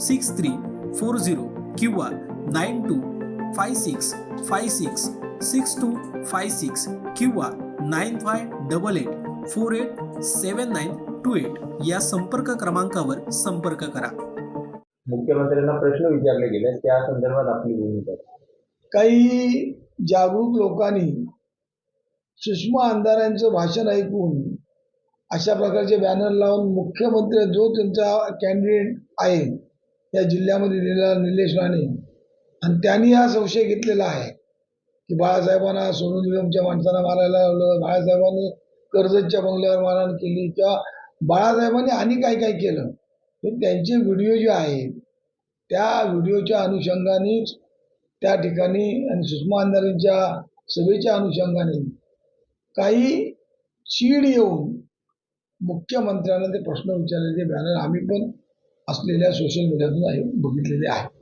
six three four zero किंवा nine two five six five six six two five six किंवा nine five double eight four eight seven nine two eight या संपर्क क्रमांकावर संपर्क करा मुख्यमंत्र्यांना प्रश्न विचारले गेले त्या संदर्भात आपली भूमिका. काही जागरूक लोकांनी सुषमा आमदारांचं भाषण ऐकून अशा प्रकारचे बॅनर लावून मुख्यमंत्री जो त्यांचा कॅन्डिडेट आहे त्या जिल्ह्यामध्ये दिलेला निलेश राणे. आणि त्यांनी हा संशय घेतलेला आहे की बाळासाहेबांना सोनू निगमच्या माणसांना मारायला लावलं. बाळासाहेबांनी कर्जतच्या बंगल्यावर मारहाण केली. किंवा बाळासाहेबांनी आणि काय काय केलं? हे त्यांचे व्हिडिओ जे आहेत त्या व्हिडिओच्या अनुषंगानेच त्या ठिकाणी आणि सुषमा अंधारेंच्या सभेच्या अनुषंगाने काही चीड येऊन मुख्यमंत्र्यांना ते प्रश्न विचारलेले बॅनर आम्ही पण असलेल्या सोशल मीडियातून बघितलेले आहे.